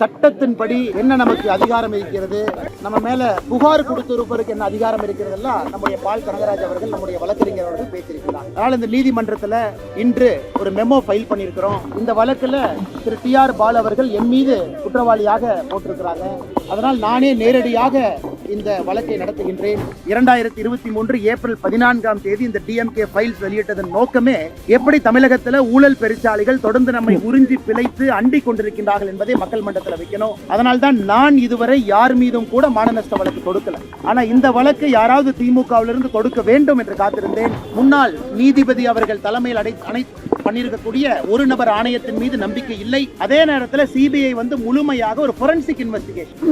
சட்டத்தின்படி என்ன நமக்கு அதிகாரம் இருக்கிறது? நம்ம மேல புகார் கொடுத்திருப்பதற்கு என்ன அதிகாரம் இருக்கிறது எல்லாம் நம்முடைய பால் கனகராஜ் அவர்கள் நம்முடைய வழக்கறிஞர் அவர்கள் பேசியிருக்கிறார். அதனால் இந்த நீதிமன்றத்தில் இன்று ஒரு மெமோ ஃபைல் பண்ணியிருக்கிறோம். இந்த வழக்கில் திரு டி ஆர் பால் அவர்கள் என் மீது குற்றவாளியாக போட்டிருக்கிறாங்க. அதனால் நானே நேரடியாக இந்த வழக்கை நடத்துகின்றேன். இரண்டாயிரத்தி இருபத்தி மூன்று ஏப்ரல் பதினான்காம் தேதி இந்த டிஎம்கே ஃபைல்ஸ் வெளியிட்டதன் நோக்கமே எப்படி தமிழகத்தில் ஊழல் பெருச்சாளிகள் தொடர்ந்து நம்மை உறிஞ்சி பிழைத்து அண்டிக் கொண்டிருக்கின்றார்கள் என்பதை மக்கள் மன்றத்தில் வைக்கணும். அதனால் தான் நான் இதுவரை யார் மீதும் கூட மானநஷ்ட வழக்கு கொடுக்கல. ஆனா இந்த வழக்கு யாராவது திமுகவிலிருந்து கொடுக்க வேண்டும் என்று காத்திருந்தேன். முன்னாள் நீதிபதி அவர்கள் தலைமையில் அடை அனைத்து பண்ணியிருக்கக்கூடிய ஒரு நபர் ஆணையத்தின் மீது நம்பிக்கை இல்லை. அதே நேரத்தில் சிபிஐ வந்து முழுமையாக ஒரு ஃபொரன்சிக் இன்வெஸ்டிகேஷன்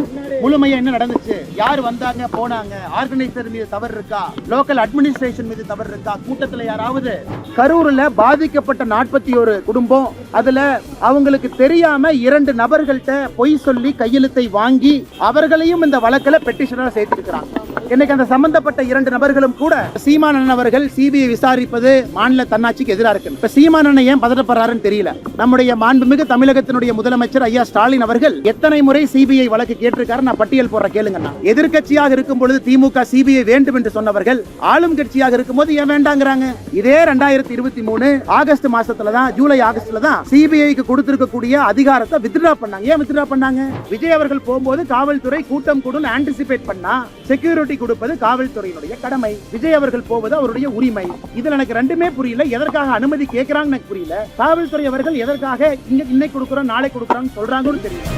முழுமையா என்ன நடந்துச்சு? யார் வந்தாங்க போனாங்க? ஆர்கனைசர் மீது தவறு இருக்கா? லோக்கல் அட்மினிஸ்ட்ரேஷன் மீது தவறு இருக்கா? கூட்டத்தில் யாராவது கரூரில் பாதிக்கப்பட்ட நாற்பத்தி ஒரு குடும்பம் அதுல அவங்களுக்கு தெரியாம இரண்டு நபர்கள்ட்ட பொய் சொல்லி கையெழுத்தை வாங்கி அவர்களையும் இந்த வழக்கில் பெட்டிஷனாக சேர்த்திருக்கிறாங்க. இன்னைக்கு அந்த சம்பந்தப்பட்ட இரண்டு நபர்களும் கூட சீமானன் அவர்கள் சிபிஐ விசாரிப்பது மாநில தன்னாட்சிக்கு எதிராக இருக்கு. இப்ப சீமானன் ஏன் பதட்டப்படுறாருன்னு தெரியல. நம்முடைய மாண்புமிகு தமிழகத்தினுடைய முதலமைச்சர் ஐயா ஸ்டாலின் அவர்கள் எத்தனை முறை சிபிஐ வழக்கு கேட்டிருக்காரு? நான் பட்டியல் போடுற கேளுங்கண்ணா எதிர்கட்சியாக இருக்கும் பொழுது திமுக சிபிஐ வேண்டும் என்று சொன்னவர்கள் ஆளும் கட்சியாக இருக்கும் போது ஏன் வேண்டாங்கிறாங்க? இதே ரெண்டாயிரத்தி இருபத்தி மூணு ஆகஸ்ட் மாசத்துல தான் ஜூலை ஆகஸ்ட்ல தான் சிபிஐக்கு கொடுத்திருக்கக்கூடிய அதிகாரத்தை வித்ட்ரா பண்ணாங்க. ஏன் வித்ட்ரா பண்ணாங்க? விஜய் அவர்கள் போகும்போது காவல்துறை கூட்டம் கூடும் ஆன்டிசிபேட் பண்ணா செக்யூரிட்டி கொடுப்பது காவல்துறையினுடைய கடமை. விஜய் அவர்கள் போவது அவருடைய உரிமை. இதுல எனக்கு ரெண்டுமே புரியல. எதற்காக அனுமதி கேட்கிறாங்க எனக்கு புரியல. காவல்துறை அவர்கள் எதற்காக இங்க இன்னைக்கு கொடுக்குறோம் நாளை கொடுக்குறோம் சொல்றாங்கன்னு தெரியல.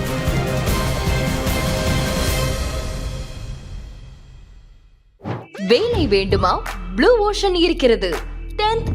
வேலை வேண்டுமா? ப்ளூ ஓஷன் இருக்கிறது. 10th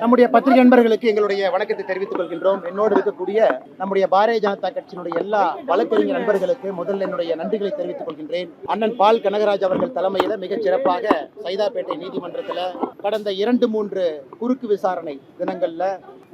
நம்முடைய பத்திரிகை நண்பர்களுக்கு எங்களுடைய வணக்கத்தை தெரிவித்துக் கொள்கின்றோம். என்னோடு இருக்கக்கூடிய நம்முடைய பாரதிய ஜனதா கட்சியினுடைய எல்லா வழக்கறிஞர் நண்பர்களுக்கு முதல்ல என்னுடைய நன்றிகளை தெரிவித்துக் கொள்கின்றேன். அண்ணன் பால் கனகராஜ் அவர்கள் தலைமையில மிகச் சிறப்பாக சைதாப்பேட்டை நீதிமன்றத்தில் கடந்த இரண்டு மூன்று குறுக்கு விசாரணை தினங்கள்ல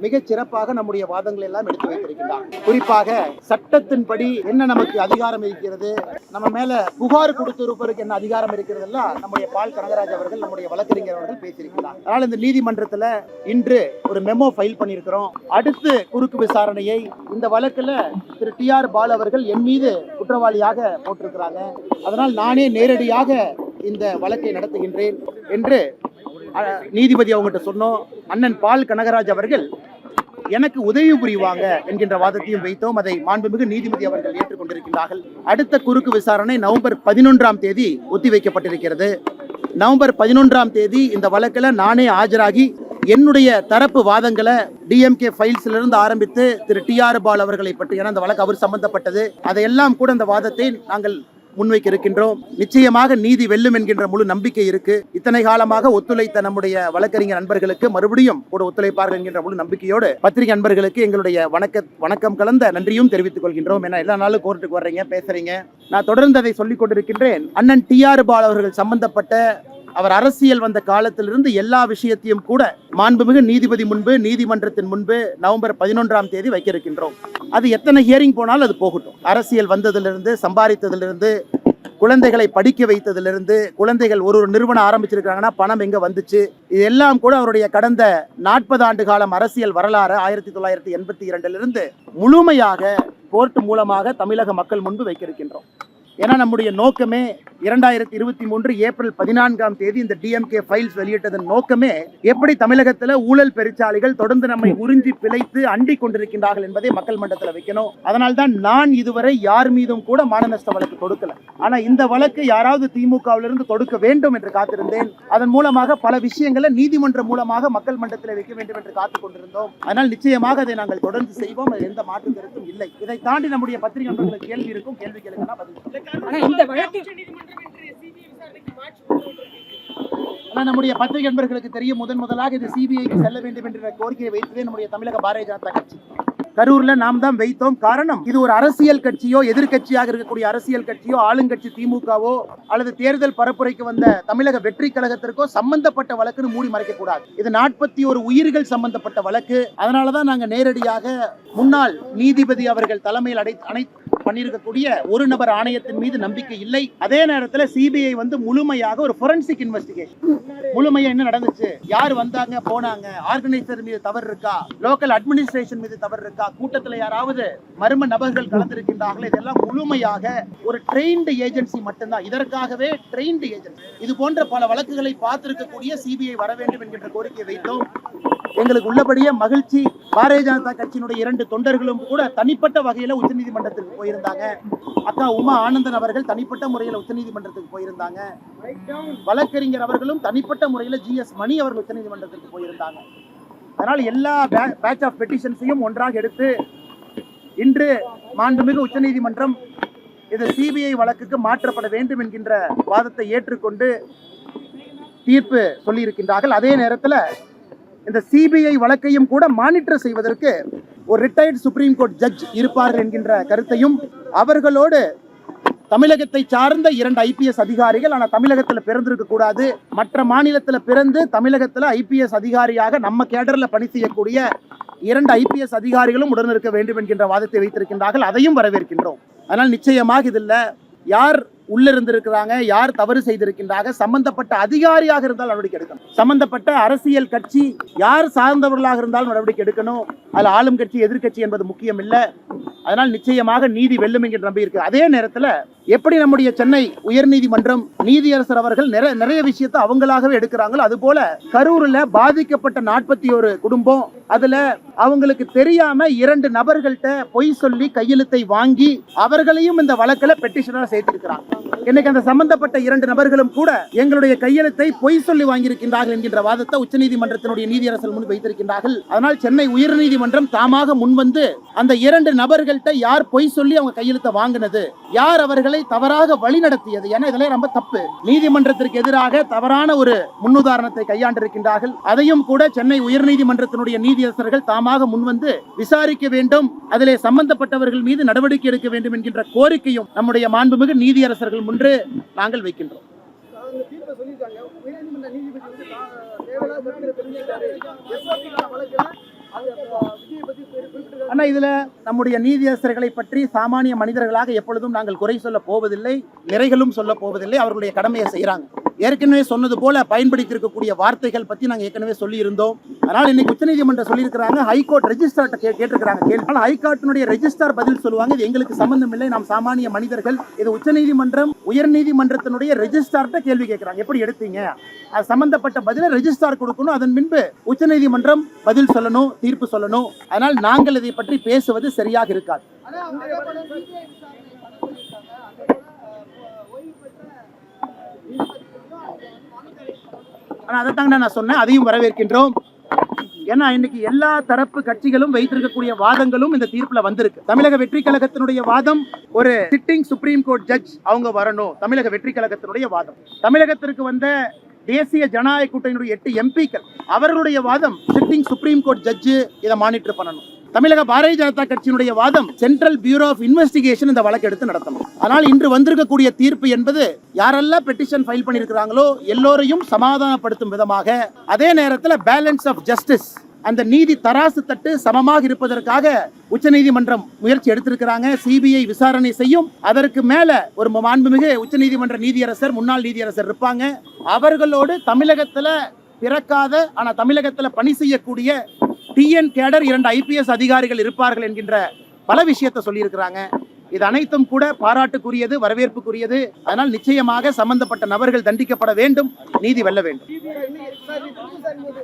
மிகச் சிறப்பாக நம்முடைய வாதங்களை எல்லாம் எடுத்து வைத்திருக்கின்றார். குறிப்பாக சட்டத்தின்படி என்ன நமக்கு அதிகாரம் இருக்கிறது? நம்ம மேல புகார் கொடுத்திருப்பதற்கு என்ன அதிகாரம் இருக்கிறது எல்லாம் நம்முடைய பால் கனகராஜ் அவர்கள் நம்முடைய வழக்கறிஞர் அவர்கள் பேசியிருக்கிறார். அதனால் இந்த நீதிமன்றத்தில் இன்று ஒரு மெமோ ஃபைல் பண்ணியிருக்கிறோம். அடுத்து குறுக்கு விசாரணையை இந்த வழக்கில் திரு டி ஆர் பால் அவர்கள் என் மீது குற்றவாளியாக போட்டிருக்கிறாங்க. அதனால் நானே நேரடியாக இந்த வழக்கை நடத்துகின்றேன் என்று நீதிபதி அவங்ககிட்ட சொன்னோம். அண்ணன் பால் கனகராஜ் அவர்கள் எனக்கு உதவி புரிவாங்க என்கின்ற வாதத்தையும் வைத்தோம். அதை மாண்புமிகு நீதிபதி அவர்கள் ஏற்றுக்கொண்டிருக்கிறார்கள் அடுத்த குறுக்கு விசாரணை நவம்பர் பதினொன்றாம் தேதி ஒத்திவைக்கப்பட்டிருக்கிறது. நவம்பர் பதினொன்றாம் தேதி இந்த வழக்கில் நானே ஆஜராகி என்னுடைய தரப்பு வாதங்களை டிஎம்கே ஃபைல்ஸிலிருந்து ஆரம்பித்து திரு டி ஆர் பால் அவர்களை பற்றி ஏன்னா அந்த வழக்கு அவர் சம்பந்தப்பட்டது. அதையெல்லாம் கூட அந்த வாதத்தை நாங்கள் முன்வைக்க இருக்கின்றோம். நிச்சயமாக நீதி வெல்லும் என்கின்ற முழு நம்பிக்கை இருக்கு. இத்தனை காலமாக ஒத்துழைத்த நம்முடைய வழக்கறிஞர் நண்பர்களுக்கு மறுபடியும் கூட ஒத்துழைப்பார்கள் என்கின்ற முழு நம்பிக்கையோடு பத்திரிகை நண்பர்களுக்கு எங்களுடைய வணக்க வணக்கம் கலந்த நன்றியும் தெரிவித்துக் கொள்கின்றோம். என எல்லா நாளும் கோர்ட்டுக்கு வர்றீங்க பேசுறீங்க. நான் தொடர்ந்து அதை சொல்லிக் கொண்டிருக்கின்றேன். அண்ணன் டி ஆர் பால் அவர்கள் சம்பந்தப்பட்ட அவர் அரசியல் வந்த காலத்திலிருந்து எல்லா விஷயத்தையும் கூட மாண்புமிகு நீதிபதி முன்பு நீதிமன்றத்தின் முன்பு நவம்பர் பதினொன்றாம் தேதி வைக்க இருக்கின்றோம் அது எத்தனை ஹியரிங் போனாலும் அது போகட்டும். அரசியல் வந்ததிலிருந்து சம்பாதித்ததிலிருந்து குழந்தைகளை படிக்க வைத்ததிலிருந்து குழந்தைகள் ஒரு ஒரு நிறுவனம் ஆரம்பிச்சிருக்காங்கன்னா பணம் எங்க வந்துச்சு? இது எல்லாம் கூட அவருடைய கடந்த நாற்பது ஆண்டு காலம் அரசியல் வரலாறு ஆயிரத்தி தொள்ளாயிரத்தி எண்பத்தி இரண்டிலிருந்து முழுமையாக கோர்ட் மூலமாக தமிழக மக்கள் முன்பு வைக்க இருக்கின்றோம் ஏன்னா நம்முடைய நோக்கமே இரண்டாயிரத்தி இருபத்தி மூன்று ஏப்ரல் பதினான்காம் தேதி இந்த டிஎம்கே ஃபைல்ஸ் வெளியிட்டதன் நோக்கமே எப்படி தமிழகத்தில் ஊழல் பெருச்சாலைகள் தொடர்ந்து நம்மை உறிஞ்சி பிழைத்து அண்டி கொண்டிருக்கின்றார்கள் என்பதை மக்கள் மன்றத்தில் வைக்கணும். அதனால் தான் நான் இதுவரை யார் மீதும் கூட மானநஷ்ட வழக்கு கொடுக்கல ஆனா இந்த வழக்கு யாராவது திமுகவிலிருந்து கொடுக்க வேண்டும் என்று காத்திருந்தேன். அதன் மூலமாக பல விஷயங்களை நீதிமன்றம் மூலமாக மக்கள் மன்றத்தில் வைக்க வேண்டும் என்று காத்துக் கொண்டிருந்தோம். அதனால் நிச்சயமாக அதை நாங்கள் தொடர்ந்து செய்வோம். எந்த மாற்று கருத்தும் இல்லை. இதை தாண்டி நம்முடைய பத்திரிகை கேள்வி இருக்கும். கேள்வி கேளுங்கன்னா பதில் இந்த வழக்கு ஆனா நம்முடைய பத்திரிகை நண்பர்களுக்கு தெரியும் முதன் முதலாக இது சிபிஐக்கு செல்ல வேண்டும் என்ற கோரிக்கையை வைத்ததே நம்முடைய தமிழக பாரதிய ஜனதா கட்சி. கரூர்ல நாம் தான் வைத்தோம். காரணம் இது ஒரு அரசியல் கட்சியோ எதிர்க்கட்சியாக இருக்கக்கூடிய அரசியல் கட்சியோ ஆளுங்கட்சி திமுகவோ அல்லது தேர்தல் பரப்புரைக்கு வந்த தமிழக வெற்றி கழகத்திற்கோ சம்பந்தப்பட்ட வழக்குன்னு மூடி மறைக்க கூடாது இது நாற்பத்தி ஒரு உயிர்கள் சம்பந்தப்பட்ட வழக்கு. அதனாலதான் நாங்க நேரடியாக முன்னாள் நீதிபதி அவர்கள் தலைமையில் அடை அனை பண்ணியிருக்கக்கூடிய ஒரு நபர் ஆணையத்தின் மீது நம்பிக்கை இல்லை. அதே நேரத்தில் சிபிஐ வந்து முழுமையாக ஒரு ஃபொரன்சிக் இன்வெஸ்டிகேஷன் முழுமையா என்ன நடந்துச்சு? யார் வந்தாங்க போனாங்க? ஆர்கனைசர் மீது தவறு இருக்கா? லோக்கல் அட்மினிஸ்ட்ரேஷன் மீது தவறு இருக்கா? கூட்டத்தில் யாராவது மர்ம நபர்கள் கலந்திருக்கின்றார்கள் இதெல்லாம் முழுமையாக ஒரு ட்ரெயின்டு ஏஜென்சி மட்டும்தான். இதற்காகவே ட்ரெயின்டு ஏஜென்சி இது போன்ற பல வழக்குகளை பார்த்திருக்கக்கூடிய சிபிஐ வர வேண்டும் என்கின்ற கோரிக்கை வைத்தோம். எங்களுக்கு உள்ளபடியே மகிழ்ச்சி. பாரதிய ஜனதா கட்சியினுடைய இரண்டு தொண்டர்களும் கூட தனிப்பட்ட வகையில் உச்சநீதிமன்றத்துக்கு போயிருந்தாங்க. அக்கா உமா ஆனந்தன் அவர்கள் தனிப்பட்ட முறையில் உச்சநீதிமன்றத்துக்கு போயிருந்தாங்க. வழக்கறிஞர் அவர்களும் தனிப்பட்ட முறையில் ஜி எஸ் மணி அவர்கள் உச்சநீதிமன்றத்துக்கு போயிருந்தாங்க. அதனால் எல்லா பேட்ச் ஆஃப் பெட்டிஷன்ஸையும் ஒன்றாக எடுத்து இன்று மாண்புமிகு உச்சநீதிமன்றம் இது சிபிஐ வழக்குக்கு மாற்றப்பட வேண்டும் என்கின்ற வாதத்தை ஏற்றுக்கொண்டு தீர்ப்பு சொல்லியிருக்கின்றார்கள். அதே நேரத்தில் இந்த சிபிஐ வழக்கையும் கூட மானிட்டர் செய்வதற்கு ஒரு ரிட்டையர்ட் சுப்ரீம் கோர்ட் ஜட்ஜ் இருப்பார்கள் என்கின்ற கருத்தையும் அவர்களோடு தமிழகத்தை சார்ந்த இரண்டு ஐபிஎஸ் அதிகாரிகள் ஆனால் தமிழகத்தில் பிறந்திருக்க கூடாது. மற்ற மாநிலத்தில் பிறந்து தமிழகத்தில் ஐபிஎஸ் அதிகாரியாக நம்ம கேடரில் பணி செய்யக்கூடிய இரண்டு ஐபிஎஸ் அதிகாரிகளும் உடன் இருக்க வேண்டும் என்கின்ற வாதத்தை வைத்திருக்கின்றார்கள். அதையும் வரவேற்கின்றோம். அதனால் நிச்சயமாக இதில் யார் உள்ள இருந்திருக்கிறாங்க யார் தவறு செய்திருக்கின்றாங்க சம்பந்தப்பட்ட அதிகாரியாக இருந்தால் நடவடிக்கை எடுக்கணும். சம்பந்தப்பட்ட அரசியல் கட்சி யார் சார்ந்தவர்களாக இருந்தாலும் நடவடிக்கை எடுக்கணும். அதில் ஆளும் கட்சி எதிர்கட்சி என்பது முக்கியம் இல்லை அதனால் நிச்சயமாக நீதி வெல்லும் என்கிற நம்பியிருக்கு அதே நேரத்தில் எப்படி நம்முடைய சென்னை உயர்நீதிமன்றம் நீதியரசர் அவர்கள் நிறைய நிறைய விஷயத்தை அவங்களாகவே எடுக்கிறாங்களோ அது போல கரூர்ல பாதிக்கப்பட்ட நாற்பத்தி ஒரு குடும்பம் அதுல அவங்களுக்கு தெரியாம இரண்டு நபர்கள்ட்ட பொய் சொல்லி கையெழுத்தை வாங்கி அவர்களையும் இந்த வழக்கில் பெட்டிஷனரா சேர்த்திருக்கிறாங்க. இன்னைக்கு அந்த சம்பந்தப்பட்ட இரண்டு நபர்களும் கூட எங்களுடைய கையெழுத்தை பொய் சொல்லி வாங்கியிருக்கின்றார்கள் என்கின்ற வாதத்தை உச்சநீதிமன்றத்தினுடைய நீதியரசர் முன் வைத்திருக்கின்றார்கள். அதனால் சென்னை உயர்நீதிமன்றம் தாமாக முன்வந்து அந்த இரண்டு நபர்கள் அவர்கள்ட்ட யார் பொய் சொல்லி அவங்க கையெழுத்தை வாங்கினது? யார் அவர்களை தவறாக வழி நடத்தியது? ஏன்னா இதெல்லாம் ரொம்ப தப்பு. நீதிமன்றத்திற்கு எதிராக தவறான ஒரு முன்னுதாரணத்தை கையாண்டிருக்கின்றார்கள். அதையும் கூட சென்னை உயர்நீதிமன்றத்தினுடைய நீதியரசர்கள் தாமாக முன்வந்து விசாரிக்க வேண்டும். அதிலே சம்பந்தப்பட்டவர்கள் மீது நடவடிக்கை எடுக்க வேண்டும் என்கின்ற கோரிக்கையும் நம்முடைய மாண்புமிகு நீதியரசர்கள் முன்று நாங்கள் வைக்கின்றோம். நீதிபதி அண்ணா இதில் இதுல நம்முடைய நீதியரசர்களை பற்றி சாமானிய மனிதர்களாக எப்பொழுதும் நாங்கள் குறை சொல்ல போவதில்லை நிறைகளும் சொல்ல போவதில்லை அவர்களுடைய கடமையை செய்கிறாங்க ஏற்கனவே சொன்னது போல பயன்படுத்தியிருக்கக்கூடிய வார்த்தைகள் பத்தி நாங்க ஏற்கனவே சொல்லியிருந்தோம். அதனால் இன்னைக்கு உச்சநீதிமன்றம் சொல்லியிருக்கிறாங்க ஹைகோர்ட் ரெஜிஸ்டர்ட்ட கே கேட்டிருக்கிறாங்க. கேள்வி ஹைகோர்ட்டினுடைய ரெஜிஸ்டார் பதில் சொல்லுவாங்க. இது எங்களுக்கு சம்பந்தம் இல்லை. நாம் சாமானிய மனிதர்கள். இது உச்சநீதிமன்றம் உயர்நீதிமன்றத்தினுடைய ரெஜிஸ்டார்ட்ட கேள்வி கேட்கிறாங்க. எப்படி எடுத்தீங்க? அது சம்பந்தப்பட்ட பதிலை ரெஜிஸ்டார் கொடுக்கணும். அதன் பின்பு உச்சநீதிமன்றம் பதில் சொல்லணும் தீர்ப்பு சொல்லணும். அதனால் நாங்கள் இதை பற்றி பேசுவது சரியாக இருக்காது. ஆனால் அதை தாங்க நான் சொன்னேன். அதையும் வரவேற்கின்றோம். ஏன்னா இன்னைக்கு எல்லா தரப்பு கட்சிகளும் வைத்திருக்கக்கூடிய வாதங்களும் இந்த தீர்ப்புல வந்திருக்கு. தமிழக வெற்றி கழகத்தினுடைய வாதம் ஒரு சிட்டிங் சுப்ரீம் கோர்ட் ஜட்ஜ் அவங்க வரணும். தமிழக வெற்றி கழகத்தினுடைய வாதம். தமிழகத்திற்கு வந்த தேசிய ஜனநாயக கூட்டணியுடைய எட்டு எம்பிக்கள் அவர்களுடைய வாதம் சிட்டிங் சுப்ரீம் கோர்ட் ஜட்ஜு இதை மானிட்டர் பண்ணணும். தமிழக பாரதிய ஜனதா கட்சியினுடைய வாதம் சென்ட்ரல் பியூரோ ஆஃப் இன்வெஸ்டிகேஷன் இந்த வழக்கு எடுத்து நடத்தணும். அதனால் இன்று வந்திருக்கக்கூடிய தீர்ப்பு என்பது யாரெல்லாம் பெட்டிஷன் ஃபைல் பண்ணியிருக்கிறாங்களோ எல்லோரையும் சமாதானப்படுத்தும் விதமாக அதே நேரத்தில் பேலன்ஸ் ஆஃப் ஜஸ்டிஸ் அந்த நீதி தராசு தட்டு சமமாக இருப்பதற்காக உச்சநீதிமன்றம் முயற்சி எடுத்திருக்கிறாங்க. சிபிஐ விசாரணை செய்யும். அதற்கு மேல ஒரு மாண்புமிகு உச்சநீதிமன்ற நீதியரசர் முன்னாள் நீதியரசர் இருப்பாங்க. அவர்களோடு தமிழகத்துல பிறக்காத ஆனா தமிழகத்துல பணி செய்யக்கூடிய டிஎன் கேடர் இரண்டு ஐபிஎஸ் அதிகாரிகள் இருப்பார்கள் என்கின்ற பல விஷயத்தை சொல்லியிருக்கிறாங்க. இது அனைத்தும் கூட பாராட்டுக்குரியது வரவேற்புக்குரியது. அதனால் நிச்சயமாக சம்பந்தப்பட்ட நபர்கள் தண்டிக்கப்பட வேண்டும். நீதி வெல்ல வேண்டும் சிபிஐ இன்னைக்கு விசாரணை திருப்பி விசாரிக்கும் போது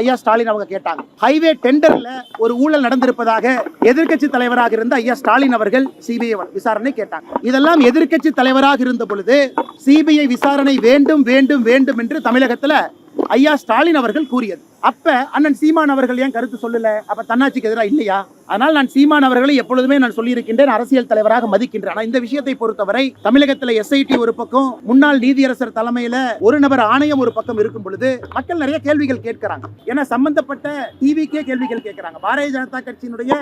ஐயா ஸ்டாலின் அவங்க கேட்டாங்க. ஹைவே டெண்டர்ல ஒரு ஊழல் நடந்திருப்பதாக எதிர்க்கட்சி தலைவராக இருந்த ஐயா ஸ்டாலின் அவர்கள் சிபிஐ விசாரணை கேட்டாங்க. இதெல்லாம் எதிர்கட்சி தலைவராக இருந்த பொழுது சிபிஐ விசாரணை வேண்டும் வேண்டும் வேண்டும் என்று தமிழகத்துல ஐயா ஸ்டாலின் அவர்கள் கூறியது. அப்ப அண்ணன் சீமான் அவர்கள் ஏன் கருத்து சொல்லல? அப்ப தன்னாட்சிக்கு எதிராக இல்லையா? அதனால் நான் சீமான் அவர்களை எப்பொழுதுமே நான் சொல்லியிருக்கின்றேன் அரசியல் தலைவராக மதிக்கின்றேன். ஆனா இந்த விஷயத்தை பொறுத்தவரை தமிழகத்துல எஸ்ஐடி ஒரு பக்கம் முன்னாள் நீதியரசர் தலைமையில ஒரு நபர் ஆணையம் ஒரு பக்கம் இருக்கும் பொழுது மக்கள் நிறைய கேள்விகள் கேட்கிறாங்க. ஏன்னா சம்பந்தப்பட்ட டிவிக்கே கேள்விகள் கேட்கிறாங்க. பாரதிய ஜனதா கட்சியினுடைய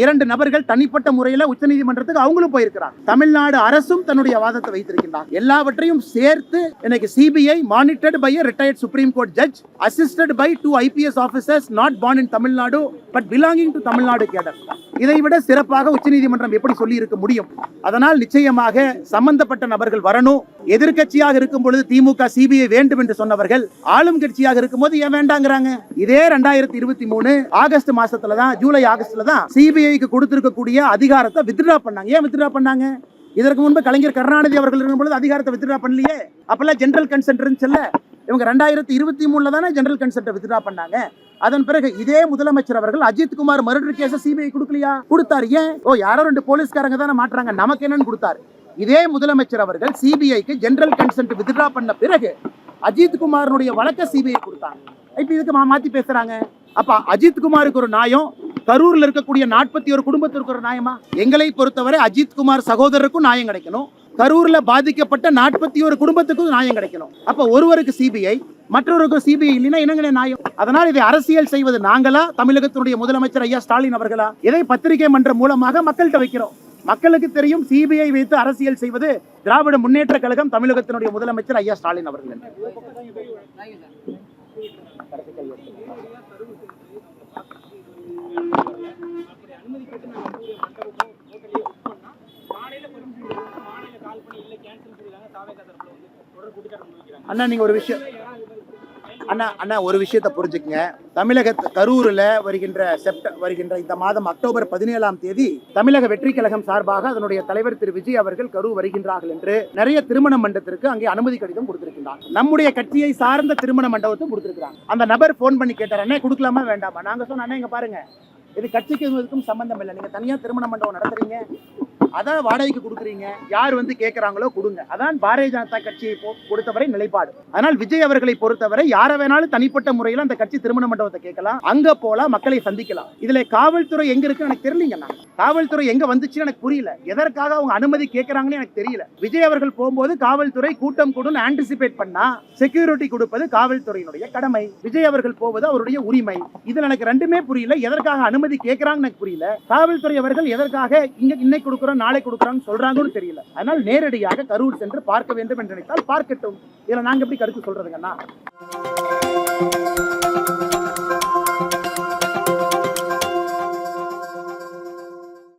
இரண்டு நபர்கள் தனிப்பட்ட முறையில் உச்சநீதிமன்றத்துக்கு அவங்களும் போயிருக்கிறாங்க. தமிழ்நாடு அரசும் தன்னுடைய வாதத்தை வைத்திருக்கின்றார் எல்லாவற்றையும் சேர்த்து இன்னைக்கு CBI monitored by retired supreme court judge assisted by two IPS officers not born in Tamil Nadu but belonging to Tamil Nadu cadre இதை விட சிறப்பாக உச்சநீதிமன்றம் எப்படி சொல்லி இருக்க முடியும்? அதனால் நிச்சயமாக சம்பந்தப்பட்ட நபர்கள் வரணும். எதிர்கட்சியாக இருக்கும் பொழுது திமுக சிபிஐ வேண்டும் என்று சொன்னவர்கள் ஆளும் கட்சியாக இருக்கும் போது ஏன் வேண்டாங்கிறாங்க? இதே ரெண்டாயிரத்தி இருபத்தி மூணு ஆகஸ்ட் மாசத்துல தான் ஜூலை ஆகஸ்ட்ல தான் சிபிஐ சிபிஐக்கு கொடுத்திருக்கக்கூடிய அதிகாரத்தை வித்ட்ரா பண்ணாங்க. ஏன் வித்ட்ரா பண்ணாங்க? இதற்கு முன்பு கலைஞர் கருணாநிதி அவர்கள் இருக்கும்பொழுது அதிகாரத்தை வித்ட்ரா பண்ணலையே. அப்பெல்லாம் ஜென்ரல் கன்சென்ட் இருந்துச்சுல்ல. இவங்க ரெண்டாயிரத்தி இருபத்தி மூணுல தானே ஜென்ரல் கன்சென்ட்டை வித்ட்ரா பண்ணாங்க. அதன் பிறகு இதே முதலமைச்சர் அவர்கள் Ajith Kumar murder case CBI கொடுக்கலையா? கொடுத்தாரு. ஏன்? ஓ யாரோ ரெண்டு போலீஸ்காரங்க தானே மாட்டுறாங்க. நமக்கு என்னன்னு கொடுத்தாரு. இதே முதலமைச்சர் அவர்கள் சிபிஐக்கு ஜென்ரல் கன்சென்ட் வித்ட்ரா பண்ண பிறகு அஜித் குமாரனுடைய வழக்க சிபிஐ கொடுத்தாங்க. இப்ப இதுக்கு மா- மாத்தி பேசுறாங்க. அப்ப அஜித் குமாருக்கு ஒரு நியாயம். கரூர்ல இருக்கக்கூடிய நாற்பத்தி ஒரு குடும்பத்திற்கு ஒரு நியாயமா? எங்களை பொறுத்தவரை அஜித் குமார் சகோதரருக்கும் நியாயம் கிடைக்கணும். கரூர்ல பாதிக்கப்பட்ட நாற்பத்தி ஒரு குடும்பத்துக்கும் நியாயம் கிடைக்கணும். அப்ப ஒருவருக்கு சிபிஐ மற்றொருக்கு சிபிஐ இல்லைன்னா என்னங்க நியாயம்? அதனால் இதை அரசியல் செய்வது நாங்களா? தமிழகத்தினுடைய முதலமைச்சர் ஐயா ஸ்டாலின் அவர்களா? இதை பத்திரிகை மன்றம் மூலமாக மக்கள்கிட்ட வைக்கிறோம். மக்களுக்கு தெரியும் சிபிஐ வைத்து அரசியல் செய்வது திராவிட முன்னேற்ற கழகம் தமிழகத்தினுடைய முதலமைச்சர் ஐயா ஸ்டாலின் அவர்கள் அண்ணா நீங்க ஒரு விஷயம் அண்ணா அண்ணா ஒரு விஷயத்தை புரிஞ்சுக்கங்க. தமிழக கரூரில் வருகின்ற செப்ட வருகின்ற இந்த மாதம் அக்டோபர் பதினேழாம் தேதி தமிழக வெற்றி கழகம் சார்பாக அதனுடைய தலைவர் திரு. விஜய் அவர்கள் கரூர் வருகின்றார்கள் என்று நிறைய திருமண மண்டபத்திற்கு அங்கே அனுமதி கடிதம் கொடுத்திருக்கிறார் நம்முடைய கட்சியை சார்ந்த திருமண மண்டபத்தும் கொடுத்திருக்கிறாங்க. அந்த நபர் ஃபோன் பண்ணி கேட்டார் அண்ணே கொடுக்கலாமா வேண்டாமா? நாங்க சொன்ன அண்ணே இங்க பாருங்க. இது கட்சிக்கு இதுக்கும் சம்பந்தம் இல்லை. நீங்க தனியா திருமண மண்டபம் நடத்துறீங்க. அதான் வாடகைக்கு கொடுக்குறீங்க. யார் வந்து கேட்குறாங்களோ கொடுங்க. அதான் பாரதிய ஜனதா கட்சியை கொடுத்தவரை பொறுத்தவரை நிலைப்பாடு. அதனால் விஜய் அவர்களை பொறுத்தவரை யாரை வேணாலும் தனிப்பட்ட முறையில் அந்த கட்சி திருமண மண்டபத்தை கேட்கலாம். அங்க போலாம் மக்களை சந்திக்கலாம். இதுல காவல்துறை எங்க இருக்குன்னு எனக்கு தெரியலங்கண்ணா காவல்துறை எங்க வந்துச்சுன்னு எனக்கு புரியல. எதற்காக அவங்க அனுமதி கேட்கறாங்கன்னு எனக்கு தெரியல. விஜய் அவர்கள் போகும்போது காவல்துறை கூட்டம் கூட ஆன்டிசிபேட் பண்ணா செக்யூரிட்டி கொடுப்பது காவல்துறையினுடைய கடமை. விஜய் அவர்கள் போவது அவருடைய உரிமை. இதுல எனக்கு ரெண்டுமே புரியல. எதற்காக அனுமதி கேட்கறாங்கன்னு எனக்கு புரியல. காவல்துறை அவர்கள் எதற்காக இங்க இன்னைக்கு கொடுக்குறோம் நாளை கொடுக்குறான்னு சொல்றாங்கன்னு தெரியல. அதனால் நேரடியாக கரூர் சென்று பார்க்க வேண்டும் என்று நினைத்தால் பார்க்கட்டும். இதில் நாங்க எப்படி கருத்து சொல்றதுங்கண்ணா?